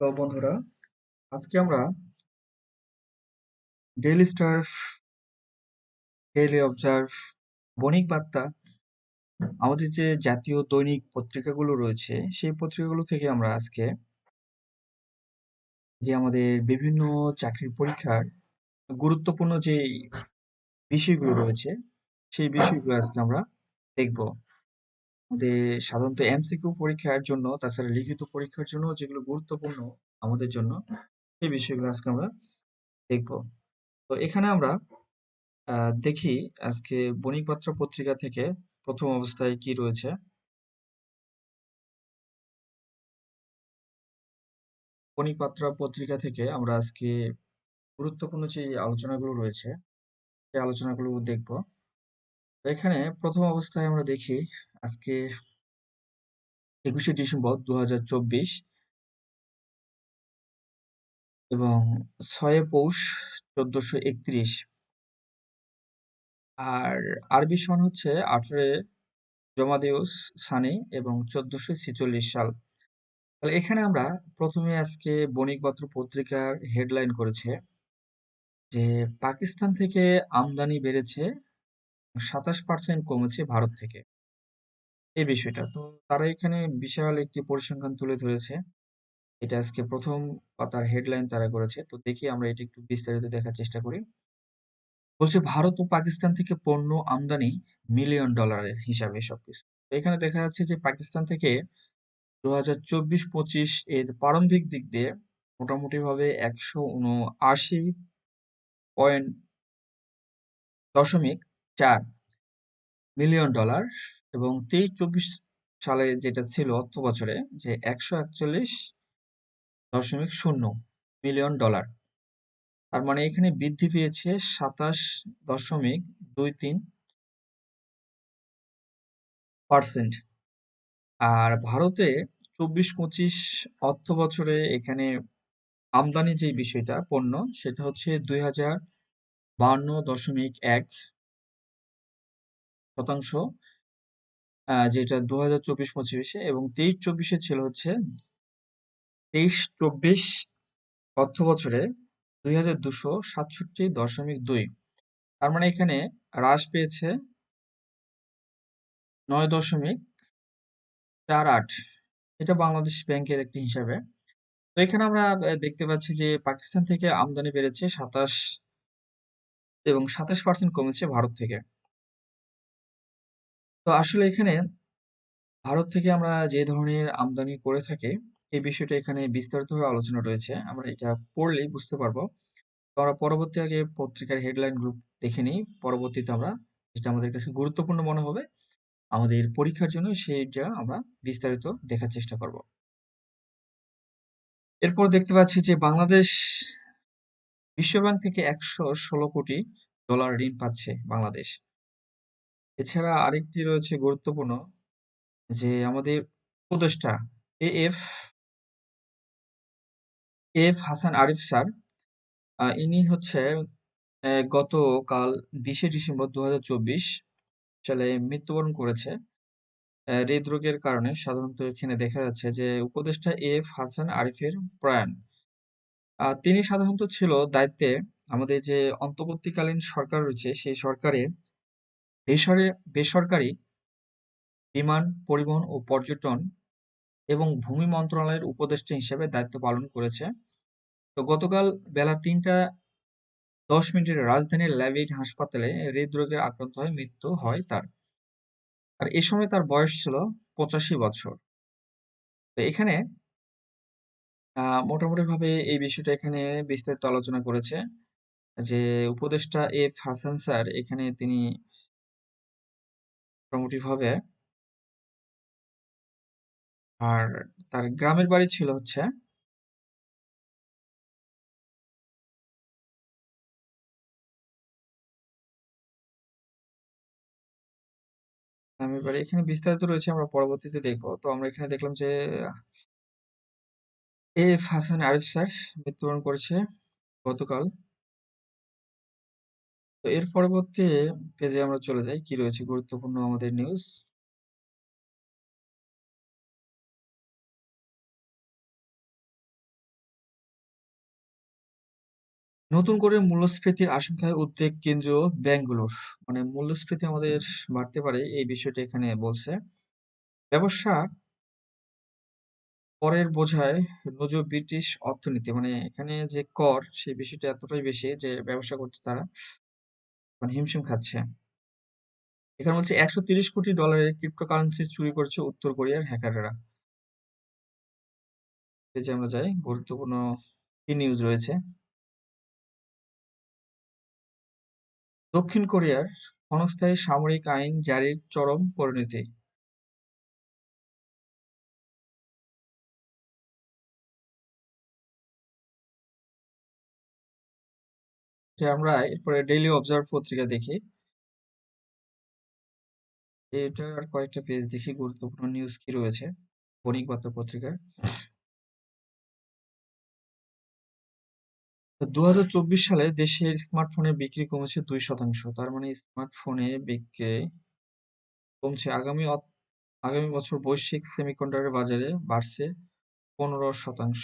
তো বন্ধুরা, আজকে আমরা Daily Star Daily Observer Bonik Barta, আমাদের যে জাতীয় দৈনিক পত্রিকাগুলো রয়েছে, সেই পত্রিকাগুলো থেকে আমরা আজকে যে আমাদের বিভিন্ন চাকরির পরীক্ষার গুরুত্বপূর্ণ যে বিষয়গুলো রয়েছে, সেই বিষয়গুলো আজকে আমরা দেখব। আমাদের সাধারণত এমসিকিউ পরীক্ষার জন্য, তাছাড়া লিখিত পরীক্ষার জন্য যেগুলো গুরুত্বপূর্ণ আমাদের জন্য, সেই বিষয়গুলো আজকে আমরা দেখব। তো এখানে আমরা দেখি আজকে বণিক বার্তা পত্রিকা থেকে প্রথম অবস্থায় কি রয়েছে। বণিক বার্তা পত্রিকা থেকে আমরা আজকে গুরুত্বপূর্ণ যে আলোচনাগুলো রয়েছে, সেই আলোচনাগুলো দেখব। এখানে প্রথম অবস্থায় আমরা দেখি আজকে একুশে ডিসেম্বর দুহাজার চব্বিশ এবং ছয়ে পৌষ চোদ্দশো একত্রিশ। আর আরবি সন হচ্ছে আঠারো জমাদিউস সানি এবং চোদ্দশো ছেচল্লিশ সাল। তাহলে এখানে আমরা প্রথমে আজকে বণিক পত্র পত্রিকার হেডলাইন করেছে যে পাকিস্তান থেকে আমদানি বেড়েছে সাতাশ পার্সেন্ট কমেছে ভারত থেকে। এই বিষয়টা। তো তারা এখানে বিশাল একটি পরিসংখ্যান তুলে ধরেছে। এটা আজকে প্রথম পাতার হেডলাইন তারা করেছে। তো দেখি আমরা এটা একটু বিস্তারিত দেখার চেষ্টা করি। বলছে, ভারত ও পাকিস্তান থেকে পণ্য আমদানি মিলিয়ন ডলারের হিসাবে সবকিছু। এখানে দেখা যাচ্ছে যে পাকিস্তান থেকে দু হাজার চব্বিশ পঁচিশ এর প্রারম্ভিক দিক দিয়ে মোটামুটি ভাবে একশো উনআশি পয়েন্ট দশমিক চার মিলিয়ন ডলার এবং তেইশ চব্বিশ সালে যেটা ছিল অর্থ বছরে যে একশো একচল্লিশ দশমিক শূন্য মিলিয়ন ডলার। তার মানে এখানে বৃদ্ধি পেয়েছে সাতাশ দশমিক দুই তিন পার্সেন্ট। আর ভারতে চব্বিশ পঁচিশ অর্থ বছরে এখানে আমদানি যে বিষয়টা পণ্য, সেটা হচ্ছে দুই হাজার বান্ন দশমিক এক শতাংশ যেটা দু হাজার চব্বিশ পঁচিশে এবং তেইশ চব্বিশে ছিল হচ্ছে তেইশ চব্বিশ অর্থ বছরে দুই হাজার দুশো সাতষট্টি দশমিক দুই। তার মানে এখানে হ্রাস পেয়েছে নয় দশমিক চার আট। এটা বাংলাদেশ ব্যাংকের একটি হিসাবে। তো এখানে আমরা দেখতে পাচ্ছি যে পাকিস্তান থেকে আমদানি বেড়েছে সাতাশ এবং সাতাশ পার্সেন্ট কমেছে ভারত থেকে। তো আসলে এখানে ভারত থেকে আমরা যে ধরনের আমদানি করে থাকি, এই বিষয়টা এখানে বিস্তারিতভাবে আলোচনা রয়েছে। আমরা এটা পড়লেই বুঝতে পারব। আমরা পরবর্তী আগে পত্রিকার হেডলাইন গ্রুপ দেখে নিই। পরবর্তীতে আমরা যেটা আমাদের কাছে গুরুত্বপূর্ণ মনে হবে, আমাদের পরীক্ষার জন্য সেইটা আমরা বিস্তারিত দেখার চেষ্টা করব। এরপর দেখতে পাচ্ছি যে বাংলাদেশ বিশ্বব্যাংক থেকে একশো ষোলো কোটি ডলার ঋণ পাচ্ছে বাংলাদেশ। এছাড়া আরেকটি রয়েছে গুরুত্বপূর্ণ যে আমাদের উপদেষ্টা A F F Hasan Arif sir ইনি হচ্ছে গতকাল বিশে ডিসেম্বর দু সালে মৃত্যুবরণ করেছে। হৃদরোগের কারণে সাধারণত এখানে দেখা যাচ্ছে যে উপদেষ্টা এফ হাসান আরিফের প্রয়াণ। তিনি সাধারণত ছিল দায়িত্বে আমাদের যে অন্তর্বর্তীকালীন সরকার রয়েছে সেই সরকারে বেসরে, বেসরকারি বিমান পরিবহন ও পর্যটন এবং ভূমি মন্ত্রণালয়ের উপদেষ্টা হিসেবে দায়িত্ব পালন করেছে। তো গতকাল বেলা তিনটা দশ মিনিটের রাজধানীর ল্যাভিড হাসপাতালে হৃদরোগে আক্রান্ত হয়ে মৃত্যু হয় তার। আর এ সময় তার বয়স ছিল পঁচাশি বছর। তো এখানে মোটামুটি ভাবে এই বিষয়টা এখানে বিস্তারিত আলোচনা করেছে যে উপদেষ্টা এফ হাসান স্যার, এখানে তিনি মোটামুটি ভাবে আর তার গ্রামের বাড়ি ছিল হচ্ছে গ্রামের বাড়ি। এখানে বিস্তারিত রয়েছে, আমরা পরবর্তীতে দেখব। তো আমরা এখানে দেখলাম যে এফ হাসান আরিফ স্যার মৃত্যুবরণ করেছে গতকাল। তো এর পরবর্তী পেজে আমরা চলে যাই। কি রয়েছে গুরুত্বপূর্ণ আমাদের নিউজ নতুন করে মূল্যস্ফীতির আশঙ্কায় উদ্বেগ কেন্দ্রীয় ব্যাংকগুলোর মানে মূল্যস্ফীতি আমাদের বাড়তে পারে, এই বিষয়টি এখানে বলছে। ব্যবসা করের বোঝায় নজর ব্রিটিশ অর্থনীতি। মানে এখানে যে কর, সেই বিষয়টা এতটাই বেশি যে ব্যবসা করতে তারা। মানে হিমশিম খাচ্ছে। এখানে বলছে একশো তিরিশ কোটি ডলারের ক্রিপ্টোকারেন্সি চুরি করছে উত্তর কোরিয়ার হ্যাকাররা। পেজে আমরা যাই, গুরুত্বপূর্ণ কি নিউজ রয়েছে? দক্ষিণ কোরিয়ার ক্ষণস্থায়ী সামরিক আইন জারির চরম পরিণতি। যে আমরা এরপরে ডেইলি অবজার্ভ পত্রিকা দেখি। এটার কয়েকটা পেজ দেখি, গুরুত্বপূর্ণ নিউজ কি রয়েছে? বণিক বার্তা পত্রিকার। দু সালে দেশের স্মার্টফোনের বিক্রি কমেছে দুই শতাংশ। তার মানে স্মার্টফোনে বিক্রি কমছে। আগামী আগামী বছর বৈশ্বিক সেমিকন্ডাক্টর বাজারে বাড়ছে পনেরো শতাংশ।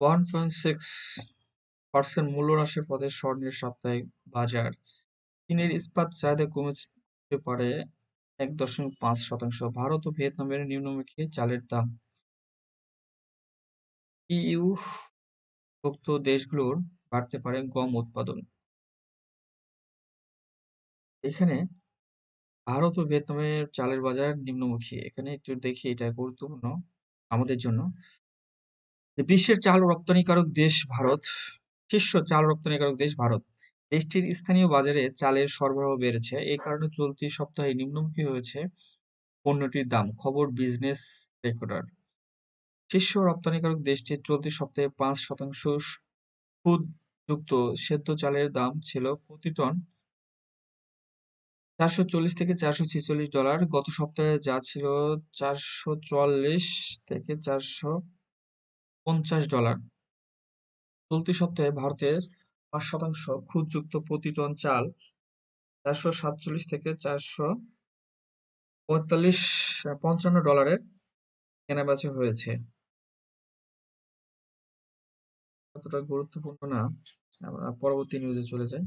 ওয়ান পয়েন্ট সিক্স পার্সেন্ট মূল্য হ্রাসের পথে স্বর্ণের সাপ্তাহিক বাজার। চীনের ইস্পাত চাহিদা কমতে পারে এক দশমিক পাঁচ শতাংশ। ভারত ও ভিয়েতনামের নিম্নমুখী চালের দাম। ইইউ ভুক্ত দেশগুলোর বাড়তে পারে গম উৎপাদন। এখানে ভারত ও ভিয়েতনামের চালের বাজার নিম্নমুখী। এখানে একটু দেখি এটা গুরুত্বপূর্ণ আমাদের জন্য। বিশ্বের চাল রপ্তানিকারক দেশ ভারত, শীর্ষ চাল রপ্তানিকারক দেশ ভারত, দেশটির স্থানীয় বাজারে চালের সরবরাহ বেড়েছে। এই কারণে চলতি সপ্তাহে নিম্নমুখী হয়েছে পণ্যটির দাম, খবর বিজনেস রেকর্ডার। শীর্ষ রপ্তানিকারক দেশটির চলতি সপ্তাহে পাঁচ শতাংশ খুদ যুক্ত সেদ্ধ চালের দাম ছিল প্রতি টন চারশো চল্লিশ থেকে চারশো ছেচল্লিশ ডলার। গত সপ্তাহে যা ছিল চারশো চুয়াল্লিশ থেকে চারশো পঞ্চাশ ডলার। চলতি সপ্তাহে ভারতের পাঁচ শতাংশ খুদযুক্ত প্রতি টন চাল চারশো সাতচল্লিশ থেকে চারশো পঁয়তাল্লিশ পঞ্চান্ন ডলারের কেনাবেচা হয়েছে। অতটা গুরুত্বপূর্ণ না, আমরা পরবর্তী নিউজে চলে যাই।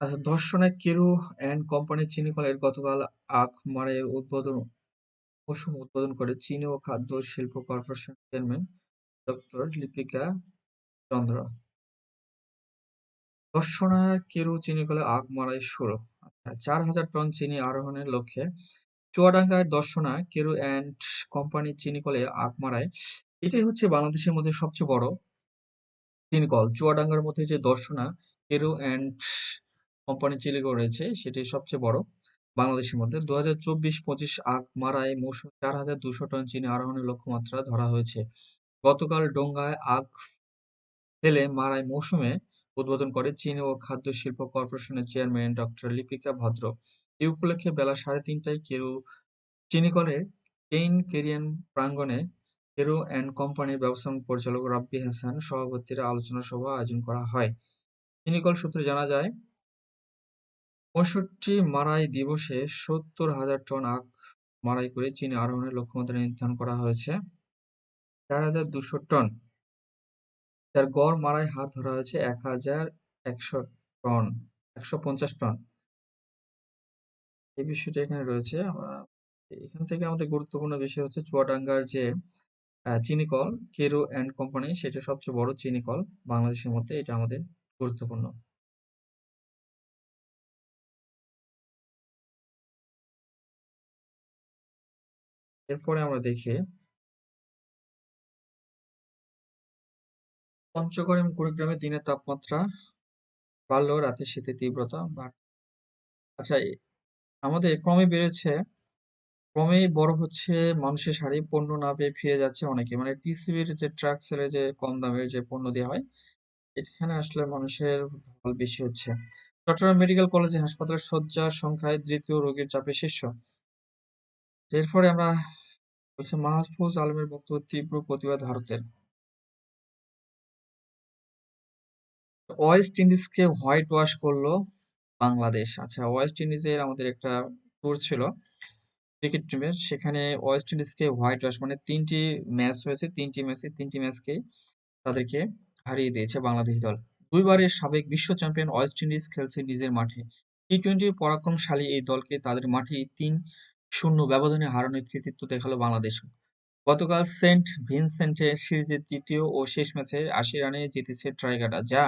আচ্ছা ধর্ষণায় কেরু অ্যান্ড কোম্পানি চিনিকলের গতকাল আখমারের উদ্বোধন মৌসুম উদ্বোধন করে চিনি ও খাদ্য শিল্প corporation chairman doctor Lipika Chandra. ধর্ষণা Keru চিনিকলে আখমারাই শুরু। আচ্ছা চার হাজার টন চিনি আরোহণের লক্ষ্যে চুয়াডাঙ্গার দর্শনা কেরু অ্যান্ড কোম্পানি চিনিকলে আখমারায় এটাই হচ্ছে বাংলাদেশের মধ্যে সবচেয়ে বড় চিনিকল চুয়াডাঙ্গার মধ্যে যে দর্শনা কেরু অ্যান্ড কোম্পানি চিলিকো রয়েছে সেটি সবচেয়ে বড় বাংলাদেশের মধ্যে। দু হাজার চব্বিশ পঁচিশ আখ মারায় মৌসুম চার হাজার দুশো টন চিনি আরোহণের লক্ষ্যমাত্রা ধরা হয়েছে। গতকাল ডোঙ্গায় আখ ফেলে মারাই মৌসুমে উদ্বোধন করে চিনি ও খাদ্য শিল্প কর্পোরেশনের চেয়ারম্যান ডক্টর লিপিকা ভদ্র। এই উপলক্ষে বেলা সাড়ে তিনটায় কেরু চিনিকলের কেইন কেরিয়ান প্রাঙ্গণে কেরু অ্যান্ড কোম্পানির ব্যবস্থাপনা পরিচালক রাব্বি হাসান সভাপতিরা আলোচনা সভা আয়োজন করা হয়। চিনিকল সূত্রে জানা যায় পঁয়ষট্টি মারাই দিবসে সত্তর হাজার টন আখ মারাই করে চীনে আরোহণের লক্ষ্যমাত্রা নির্ধারণ করা হয়েছে। চার হাজার দুশো টন। যার গড় মারাই হার ধরা হয়েছে এক হাজার একশো টন, একশো পঞ্চাশ টন। এই বিষয়টা এখানে রয়েছে। এখান থেকে আমাদের গুরুত্বপূর্ণ বিষয় হচ্ছে চুয়াডাঙ্গার যে চিনি কল, কেরো অ্যান্ড কোম্পানি, সেটা সবচেয়ে বড় চিনি কল বাংলাদেশের মধ্যে, এটা আমাদের গুরুত্বপূর্ণ। এরপরে আমরা দেখি পঞ্চগড় এবং কুড়িগ্রামে দিনের তাপমাত্রা বাড়লেও রাতে শীতের তীব্রতা আচ্ছা আমাদের ক্রমে বেড়েছে, ক্রমেই বড় হচ্ছে মানুষের শাড়ি, পণ্য না পেয়ে ফিরে যাচ্ছে অনেকে। মানে টিসিবির যে ট্রাক সেলে যে কম দামের যে পণ্য দেওয়া হয়, এখানে আসলে মানুষের ঢল বেশি হচ্ছে। চট্টগ্রাম মেডিকেল কলেজে হাসপাতালের শয্যা সংখ্যায় দ্বিতীয় রোগীর চাপে শীর্ষ। এরপরে আমরা বলছি, মাহফুজ আলমের বক্তব্য তীব্র প্রতিবাদ ভারতের। ওয়েস্ট ইন্ডিজকে হোয়াইট ওয়াশ করল বাংলাদেশ। আচ্ছা ওয়েস্ট ইন্ডিজের আমাদের একটা ট্যুর ছিল, ক্রিকেট টিমের সেখানে ওয়েস্ট ইন্ডিজকে হোয়াইট ওয়াশ মানে তিনটি ম্যাচ হয়েছে, তিনটি ম্যাচে, তিনটি ম্যাচকে তাদেরকে হারিয়ে দিয়েছে বাংলাদেশ দল। দুইবারের সাবেক বিশ্ব চ্যাম্পিয়ন ওয়েস্ট ইন্ডিজ খেলছে নিজের মাঠে। টি টোয়েন্টির পরাক্রমশালী এই দলকে তাদের মাঠে তিন শূন্য ব্যবধানে হারানোর কৃতিত্ব দেখাল বাংলাদেশ। গতকাল সেন্ট ভিনসেন্টে সিরিজের তৃতীয় ও শেষ ম্যাচে আশি রানে জিতেছে ট্রাইগাররা, যা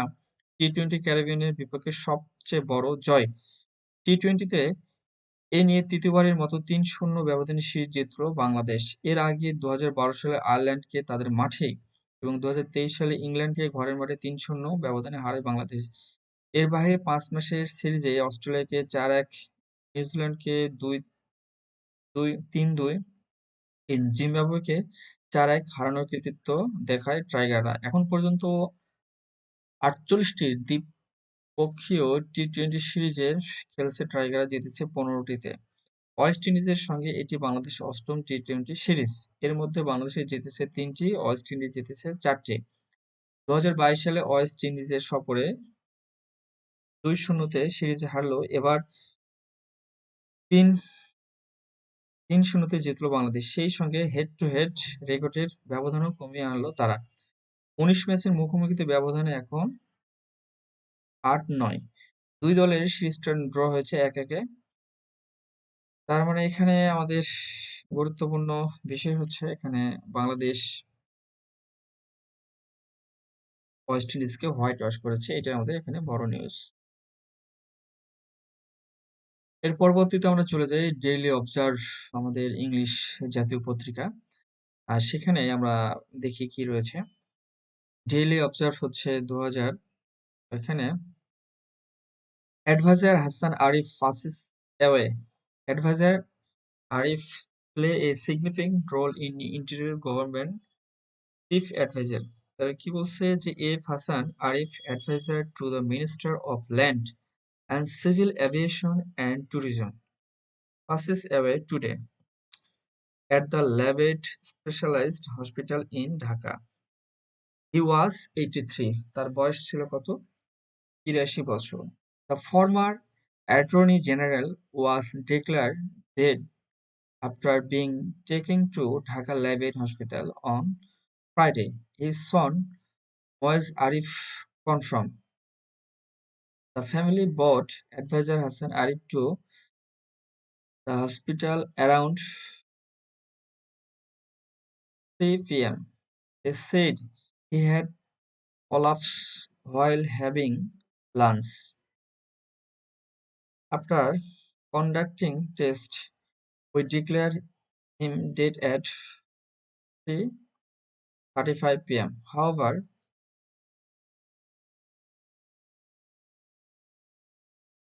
টি টোয়েন্টি ক্যারিবিয়ানের বিপক্ষে সবচেয়ে বড় জয়। টি টোয়েন্টিতে এ নিয়ে তৃতীয়বারের মতো তিন শূন্য ব্যবধানে সিরিজ জিতল বাংলাদেশ। এর আগে দু হাজার বারো সালে আয়ারল্যান্ডকে তাদের মাঠে এবং দু হাজার তেইশ সালে ইংল্যান্ডকে ঘরের মাঠে তিন শূন্য ব্যবধানে হারায় বাংলাদেশ। এর বাইরে পাঁচ ম্যাচের সিরিজে অস্ট্রেলিয়াকে চার এক নিউজিল্যান্ডকে দুই দুই, তিন, দুই জিম্বাবুয়েকে চার এক হারানোর কৃতিত্ব দেখায় টাইগাররা। এখন পর্যন্ত আটচল্লিশটি দ্বিপক্ষীয় টি টোয়েন্টি সিরিজে খেলছে টাইগাররা, জিতেছে পনেরোটিতে। ওয়েস্ট ইন্ডিজের সঙ্গে এটি বাংলাদেশের অষ্টম টি টোয়েন্টি সিরিজ। এর মধ্যে বাংলাদেশে জিতেছে তিনটি, ওয়েস্ট ইন্ডিজ জিতেছে চারটি। দু হাজার বাইশ সালে ওয়েস্ট ইন্ডিজের সফরে দুই শূন্যতে সিরিজে হারলেও এবার তিন তিন শূন্যতে জিতল বাংলাদেশ। সেই সঙ্গে হেড টু হেড রেকর্ডের ব্যবধানও কমিয়ে আনলো তারা। উনিশ ম্যাচের মুখোমুখিতে ব্যবধানে এখন আট নয়। দুই দলের সিরিজটা ড্র হয়েছে এক একে। তার মানে এখানে আমাদের গুরুত্বপূর্ণ বিষয় হচ্ছে এখানে বাংলাদেশ ওয়েস্ট ইন্ডিজকে হোয়াইট ওয়াশ করেছে। এটা আমাদের এখানে বড় নিউজ এর পরবর্তীতে আমরা চলে যাই ডেইলি অবজার্ভ আমাদের ইংলিশ জাতীয় পত্রিকা। আর সেখানে আমরা দেখি কি রয়েছে। ডেইলি অবজার্ভ হচ্ছে দু হাজার এখানে adviser Hasan Arif passes away adviser Arif play a significant role in interior government chief adviser তারা কি বলছে যে F Hasan Arif adviser to the minister of land and Civil Aviation and Tourism passes away today at the Levitt Specialized Hospital in Dhaka. He was 83. তার বয়স ছিল কত তিরাশি বছর The former Attorney General was declared dead after being taken to Dhaka Levitt Hospital on Friday. His son, was Arif, confirmed. The family brought advisor Hassan Arif to the hospital around 3 pm. They said he had collapsed while having lunch. After conducting tests, we declared him dead at 3:35 pm. However,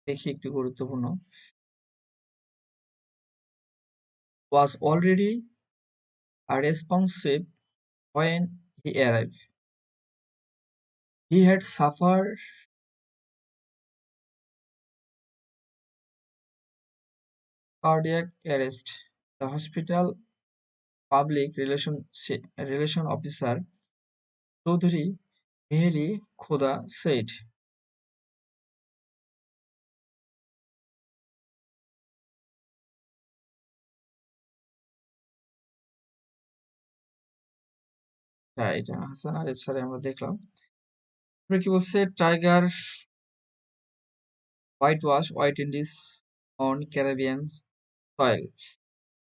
দেখি একটু গুরুত্বপূর্ণ was already responsive when he arrived. He had suffered cardiac arrest. The hospital public relation, relation officer Chaudhary Mehri Khoda said হ্যাঁ এটা হাসান আরিফ স্যারে আমরা দেখলাম। তারপরে কি বলছে? Tiger whitewash white Indies on Caribbean soil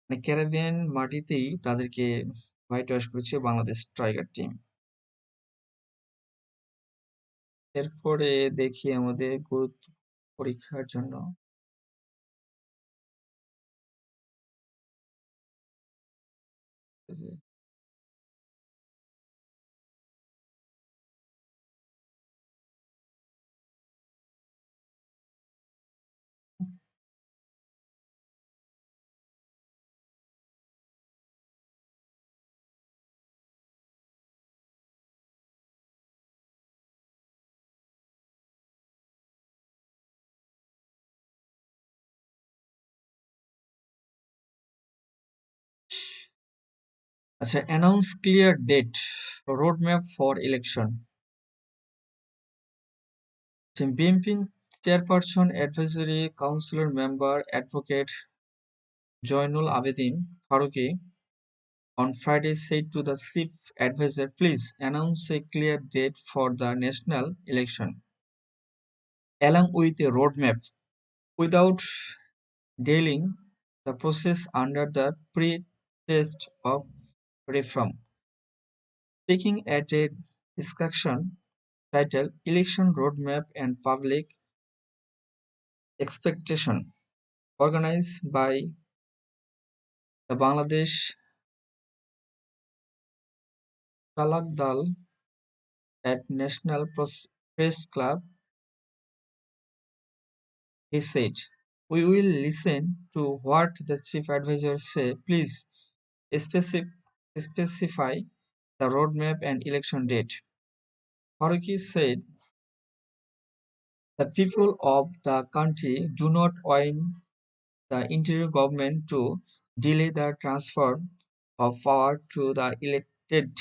মানে ক্যারাবিয়ান মাটিতেই তাদেরকে হোয়াইট ওয়াশ করেছে বাংলাদেশ টাইগার টিম এরপরে দেখি আমাদের গুরুত্ব পরীক্ষার জন্য। আচ্ছা announce clear date roadmap for election BNP chairperson advisory councillor member advocate Zainul Abedin Faruqui on Friday said to the chief advisor, please announce a clear date for the national election, along with a roadmap, without delaying the process under the pretext of reform. Taking at a discussion titled Election Roadmap and Public Expectation, organized by the Bangladesh Talak Dal at National Press Club, he said, We will listen to what the chief advisor say. Please specif- specify the roadmap and election date. Faruqi said, The people of the country do not want the interior government to delay the transfer of power to the elected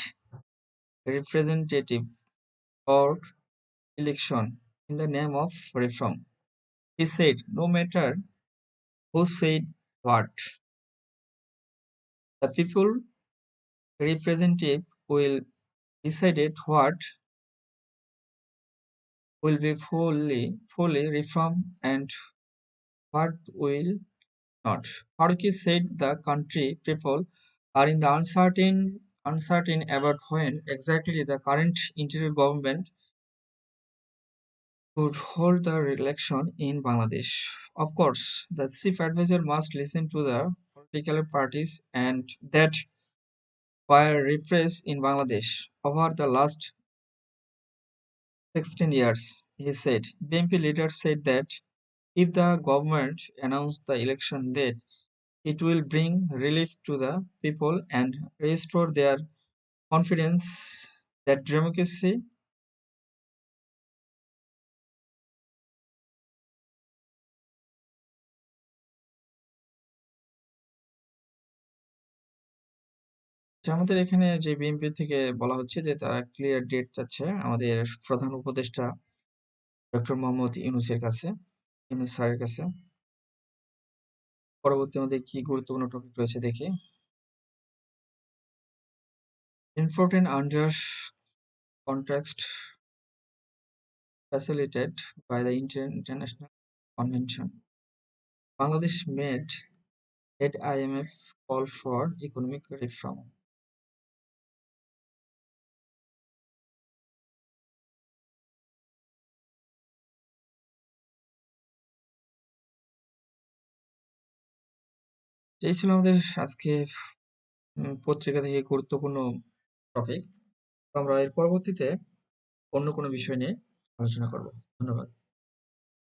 representative or election in the name of reform. He said, No matter who said what, the people representative will decide what will be fully fully reformed and what will not. Faruqi said the country people are in the uncertain uncertain about when exactly the current interior government could hold the election in Bangladesh. Of course, the chief advisor must listen to the political parties and that were repressed in Bangladesh over the last 16 years, he said. BNP leader said that if the government announced the election date, it will bring relief to the people and restore their confidence that democracy আমাদের এখানে যে BNP থেকে বলা হচ্ছে যে তারা clear date চাচ্ছে আমাদের প্রধান উপদেষ্টা ডক্টর মোহাম্মদ ইউনুসের কাছে, ইউনুস স্যারের কাছে। পরবর্তী মধ্যে কি গুরুত্বপূর্ণ টপিক রয়েছে দেখি। Important under contract facilitated by the international convention Bangladesh made head I M F call for economic reform এই ছিল আমাদের আজকে পত্রিকা থেকে গুরুত্বপূর্ণ টপিক আমরা এর পরবর্তীতে অন্য কোনো বিষয় নিয়ে আলোচনা করব। ধন্যবাদ।